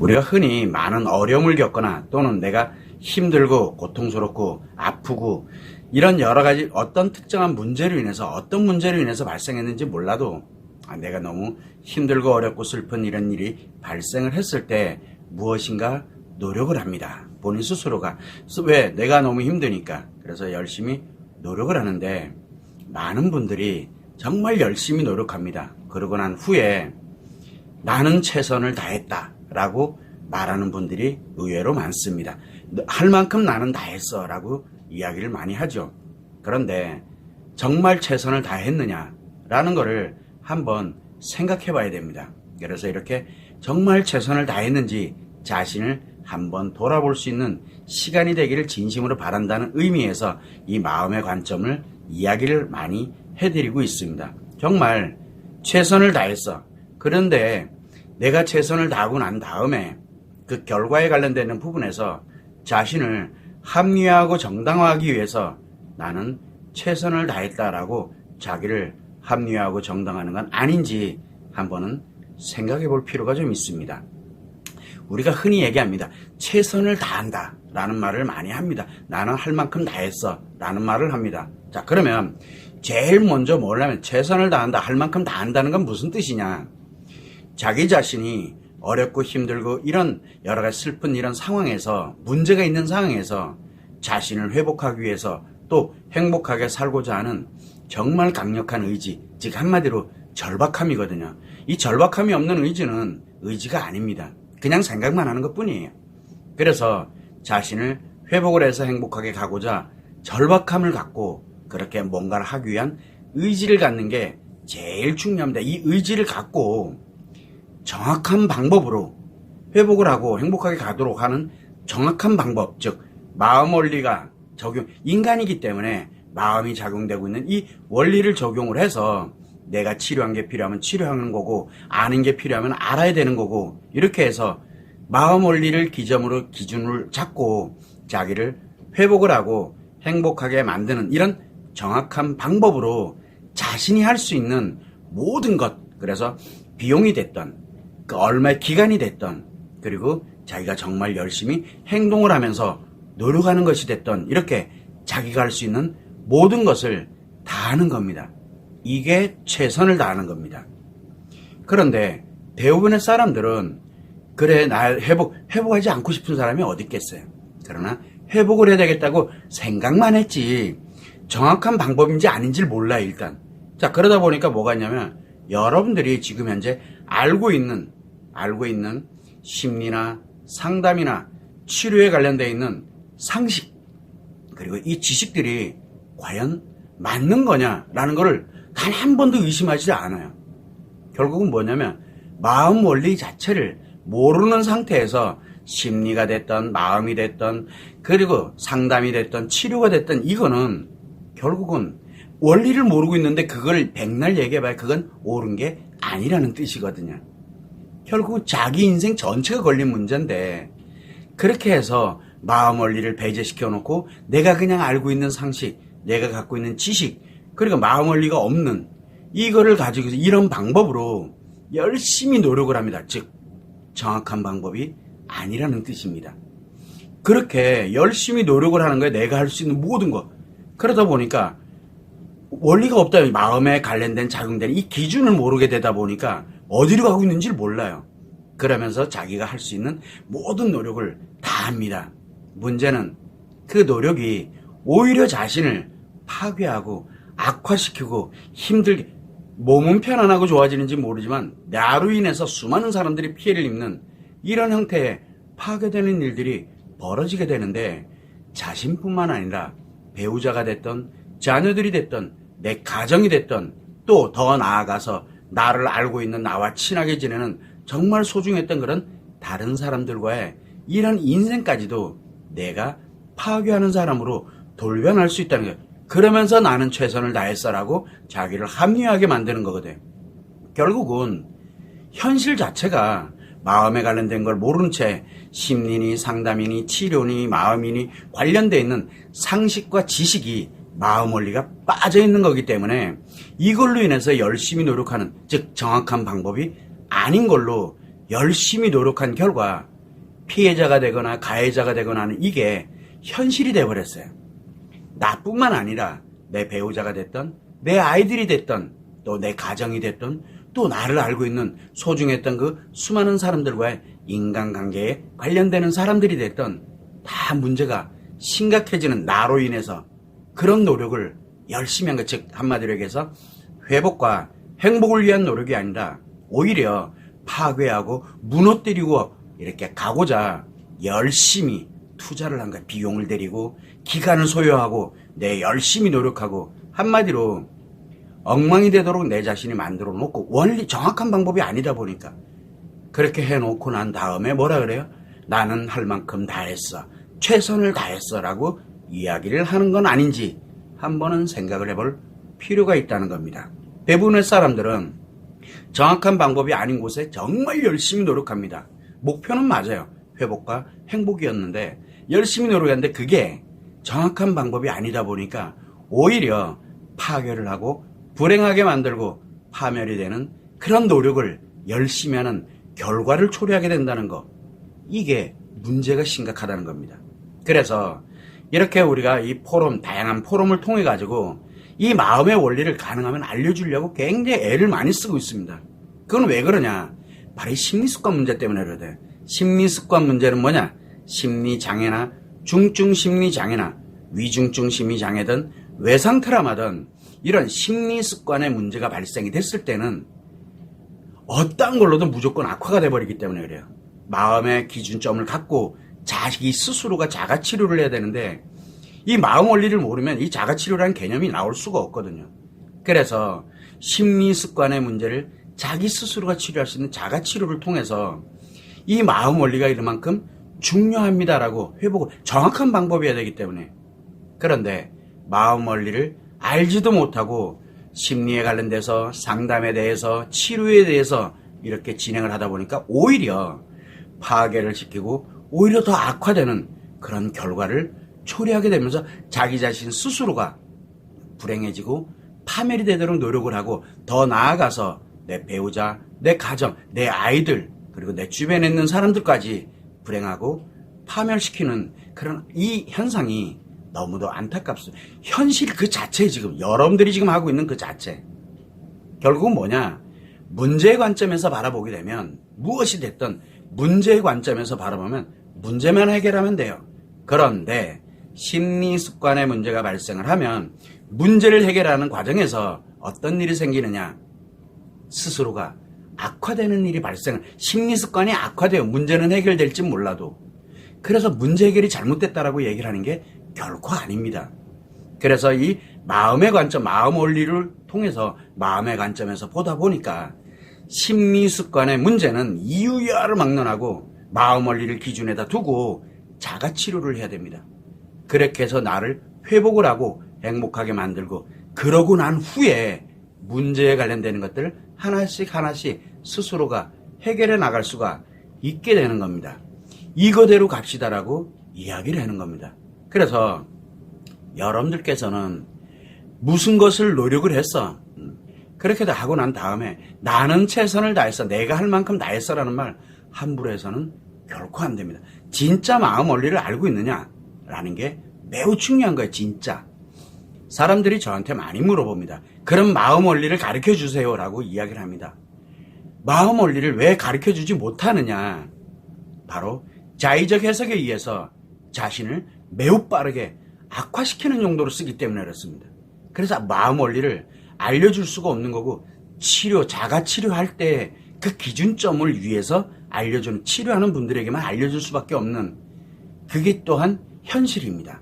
우리가 흔히 많은 어려움을 겪거나 또는 내가 힘들고 고통스럽고 아프고 이런 여러 가지 어떤 특정한 문제로 인해서 어떤 문제로 인해서 발생했는지 몰라도 아, 내가 너무 힘들고 어렵고 슬픈 이런 일이 발생을 했을 때 무엇인가 노력을 합니다. 본인 스스로가. 왜? 내가 너무 힘드니까. 그래서 열심히 노력을 하는데 많은 분들이 정말 열심히 노력합니다. 그러고 난 후에 나는 최선을 다했다. 라고 말하는 분들이 의외로 많습니다. 할 만큼 나는 다 했어. 라고 이야기를 많이 하죠. 그런데 정말 최선을 다 했느냐? 라는 거를 한번 생각해 봐야 됩니다. 그래서 이렇게 정말 최선을 다했는지 자신을 한번 돌아볼 수 있는 시간이 되기를 진심으로 바란다는 의미에서 이 마음의 관점을 이야기를 많이 해드리고 있습니다. 정말 최선을 다했어. 그런데 내가 최선을 다하고 난 다음에 그 결과에 관련되는 부분에서 자신을 합리화하고 정당화하기 위해서 나는 최선을 다했다라고 자기를 합리화하고 정당하는 건 아닌지 한번은 생각해 볼 필요가 좀 있습니다. 우리가 흔히 얘기합니다. 최선을 다한다. 라는 말을 많이 합니다. 나는 할 만큼 다 했어. 라는 말을 합니다. 자, 그러면 제일 먼저 뭐냐면 최선을 다한다. 할 만큼 다 한다는 건 무슨 뜻이냐? 자기 자신이 어렵고 힘들고 이런 여러 가지 슬픈 이런 상황에서 문제가 있는 상황에서 자신을 회복하기 위해서 또 행복하게 살고자 하는 정말 강력한 의지, 즉 한마디로 절박함이거든요. 이 절박함이 없는 의지는 의지가 아닙니다. 그냥 생각만 하는 것 뿐이에요. 그래서 자신을 회복을 해서 행복하게 가고자 절박함을 갖고 그렇게 뭔가를 하기 위한 의지를 갖는 게 제일 중요합니다. 이 의지를 갖고 정확한 방법으로 회복을 하고 행복하게 가도록 하는 정확한 방법, 즉 마음 원리가 적용 인간이기 때문에 마음이 작용되고 있는 이 원리를 적용을 해서 내가 치료한 게 필요하면 치료하는 거고 아는 게 필요하면 알아야 되는 거고 이렇게 해서 마음 원리를 기점으로 기준을 잡고 자기를 회복을 하고 행복하게 만드는 이런 정확한 방법으로 자신이 할 수 있는 모든 것 그래서 비용이 됐던 그 얼마의 기간이 됐던 그리고 자기가 정말 열심히 행동을 하면서 노력하는 것이 됐던 이렇게 자기가 할 수 있는 모든 것을 다 하는 겁니다. 이게 최선을 다하는 겁니다. 그런데 대부분의 사람들은 그래 나 회복 회복하지 않고 싶은 사람이 어디 있겠어요. 그러나 회복을 해야 되겠다고 생각만 했지 정확한 방법인지 아닌지를 몰라 일단. 자 그러다 보니까 뭐가 있냐면 여러분들이 지금 현재 알고 있는 알고 있는 심리나 상담이나 치료에 관련되어 있는 상식 그리고 이 지식들이 과연 맞는 거냐라는 것을 단 한 번도 의심하지 않아요. 결국은 뭐냐면 마음 원리 자체를 모르는 상태에서 심리가 됐던 마음이 됐던 그리고 상담이 됐던 치료가 됐던 이거는 결국은 원리를 모르고 있는데 그걸 백날 얘기해봐야 그건 옳은 게 아니라는 뜻이거든요. 결국 자기 인생 전체가 걸린 문제인데 그렇게 해서 마음 원리를 배제시켜 놓고 내가 그냥 알고 있는 상식, 내가 갖고 있는 지식, 그리고 마음 원리가 없는 이거를 가지고서 이런 방법으로 열심히 노력을 합니다. 즉 정확한 방법이 아니라는 뜻입니다. 그렇게 열심히 노력을 하는 거에 내가 할 수 있는 모든 것. 그러다 보니까 원리가 없다. 마음에 관련된 작용되는 이 기준을 모르게 되다 보니까 어디로 가고 있는지를 몰라요. 그러면서 자기가 할 수 있는 모든 노력을 다 합니다. 문제는 그 노력이 오히려 자신을 파괴하고 악화시키고 힘들게 몸은 편안하고 좋아지는지 모르지만 나로 인해서 수많은 사람들이 피해를 입는 이런 형태의 파괴되는 일들이 벌어지게 되는데 자신뿐만 아니라 배우자가 됐던 자녀들이 됐던 내 가정이 됐던 또 더 나아가서 나를 알고 있는 나와 친하게 지내는 정말 소중했던 그런 다른 사람들과의 이런 인생까지도 내가 파괴하는 사람으로 돌변할 수 있다는 거예요. 그러면서 나는 최선을 다했어라고 자기를 합리화하게 만드는 거거든. 결국은 현실 자체가 마음에 관련된 걸 모르는 채 심리니 상담이니 치료니 마음이니 관련돼 있는 상식과 지식이 마음 원리가 빠져 있는 거기 때문에 이걸로 인해서 열심히 노력하는 즉 정확한 방법이 아닌 걸로 열심히 노력한 결과 피해자가 되거나 가해자가 되거나 하는 이게 현실이 돼버렸어요. 나뿐만 아니라 내 배우자가 됐던 내 아이들이 됐던 또 내 가정이 됐던 또 나를 알고 있는 소중했던 그 수많은 사람들과의 인간관계에 관련되는 사람들이 됐던 다 문제가 심각해지는 나로 인해서 그런 노력을 열심히 한 것, 즉 한마디로 얘기해서 회복과 행복을 위한 노력이 아니라 오히려 파괴하고 무너뜨리고 이렇게 가고자 열심히 투자를 한 거야. 비용을 들이고 기간을 소요하고 내 열심히 노력하고 한마디로 엉망이 되도록 내 자신이 만들어 놓고 원리 정확한 방법이 아니다 보니까 그렇게 해놓고 난 다음에 뭐라 그래요? 나는 할 만큼 다 했어. 최선을 다했어. 라고 이야기를 하는 건 아닌지 한 번은 생각을 해볼 필요가 있다는 겁니다. 대부분의 사람들은 정확한 방법이 아닌 곳에 정말 열심히 노력합니다. 목표는 맞아요. 회복과 행복이었는데 열심히 노력했는데 그게 정확한 방법이 아니다 보니까 오히려 파괴를 하고 불행하게 만들고 파멸이 되는 그런 노력을 열심히 하는 결과를 초래하게 된다는 거. 이게 문제가 심각하다는 겁니다. 그래서 이렇게 우리가 이 포럼, 다양한 포럼을 통해 가지고 이 마음의 원리를 가능하면 알려주려고 굉장히 애를 많이 쓰고 있습니다. 그건 왜 그러냐? 바로 이 심리습관 문제 때문에 그러대. 심리습관 문제는 뭐냐? 심리장애나 중증 심리장애나 위중증 심리장애 든 외상 트라마든 이런 심리습관의 문제가 발생이 됐을 때는 어떤 걸로든 무조건 악화가 돼버리기 때문에 그래요. 마음의 기준점을 갖고 자기 스스로가 자가치료를 해야 되는데 이 마음 원리를 모르면 이 자가치료라는 개념이 나올 수가 없거든요. 그래서 심리 습관의 문제를 자기 스스로가 치료할 수 있는 자가치료를 통해서 이 마음 원리가 이만큼 중요합니다라고 회복을 정확한 방법이어야 되기 때문에 그런데 마음 원리를 알지도 못하고 심리에 관련돼서 상담에 대해서 치료에 대해서 이렇게 진행을 하다 보니까 오히려 파괴를 시키고 오히려 더 악화되는 그런 결과를 초래하게 되면서 자기 자신 스스로가 불행해지고 파멸이 되도록 노력을 하고 더 나아가서 내 배우자, 내 가정, 내 아이들 그리고 내 주변에 있는 사람들까지 불행하고 파멸시키는 그런 이 현상이 너무도 안타깝습니다. 현실 그 자체 지금 여러분들이 지금 하고 있는 그 자체 결국은 뭐냐 문제의 관점에서 바라보게 되면 무엇이 됐든 문제의 관점에서 바라보면 문제만 해결하면 돼요. 그런데 심리 습관의 문제가 발생을 하면 문제를 해결하는 과정에서 어떤 일이 생기느냐 스스로가 악화되는 일이 발생 심리 습관이 악화돼요. 문제는 해결될지 몰라도 그래서 문제 해결이 잘못됐다라고 얘기를 하는 게 결코 아닙니다. 그래서 이 마음의 관점, 마음 원리를 통해서 마음의 관점에서 보다 보니까 심리 습관의 문제는 이유야를 막론하고 마음 원리를 기준에다 두고 자가 치료를 해야 됩니다. 그렇게 해서 나를 회복을 하고 행복하게 만들고 그러고 난 후에 문제에 관련되는 것들을 하나씩 하나씩 스스로가 해결해 나갈 수가 있게 되는 겁니다. 이거대로 갑시다라고 이야기를 하는 겁니다. 그래서 여러분들께서는 무슨 것을 노력을 했어. 음, 그렇게 다 하고 난 다음에 나는 최선을 다했어. 내가 할 만큼 다했어라는 말 함부로 해서는 결코 안 됩니다. 진짜 마음 원리를 알고 있느냐라는 게 매우 중요한 거예요. 진짜. 사람들이 저한테 많이 물어봅니다. 그럼 마음 원리를 가르쳐 주세요라고 이야기를 합니다. 마음 원리를 왜 가르쳐 주지 못하느냐? 바로 자의적 해석에 의해서 자신을 매우 빠르게 악화시키는 용도로 쓰기 때문에 그렇습니다. 그래서 마음 원리를 알려줄 수가 없는 거고 치료, 자가 치료할 때 그 기준점을 위해서 알려주는 치료하는 분들에게만 알려줄 수밖에 없는 그게 또한 현실입니다.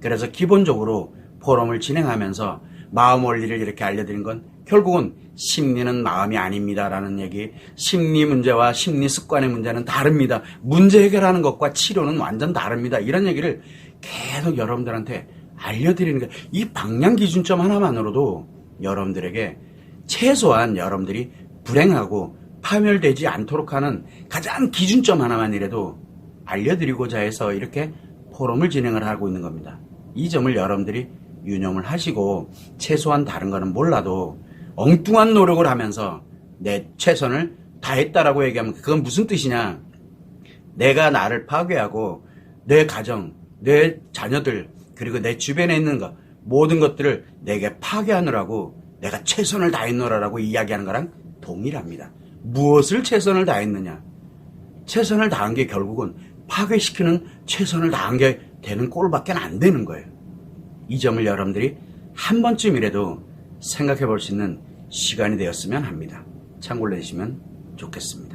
그래서 기본적으로 포럼을 진행하면서 마음 원리를 이렇게 알려드린 건 결국은 심리는 마음이 아닙니다라는 얘기. 심리 문제와 심리 습관의 문제는 다릅니다. 문제 해결하는 것과 치료는 완전 다릅니다. 이런 얘기를 계속 여러분들한테 알려드리는 게 이 방향 기준점 하나만으로도 여러분들에게 최소한 여러분들이 불행하고 파멸되지 않도록 하는 가장 기준점 하나만이라도 알려드리고자 해서 이렇게 포럼을 진행을 하고 있는 겁니다. 이 점을 여러분들이 유념을 하시고 최소한 다른 거는 몰라도 엉뚱한 노력을 하면서 내 최선을 다 했다라고 얘기하면 그건 무슨 뜻이냐? 내가 나를 파괴하고 내 가정, 내 자녀들, 그리고 내 주변에 있는 것, 모든 것들을 내게 파괴하느라고 내가 최선을 다했노라라고 이야기하는 거랑 동일합니다. 무엇을 최선을 다했느냐? 최선을 다한 게 결국은 파괴시키는 최선을 다한 게 되는 꼴밖에 안 되는 거예요. 이 점을 여러분들이 한 번쯤이라도 생각해 볼 수 있는 시간이 되었으면 합니다. 참고를 해주시면 좋겠습니다.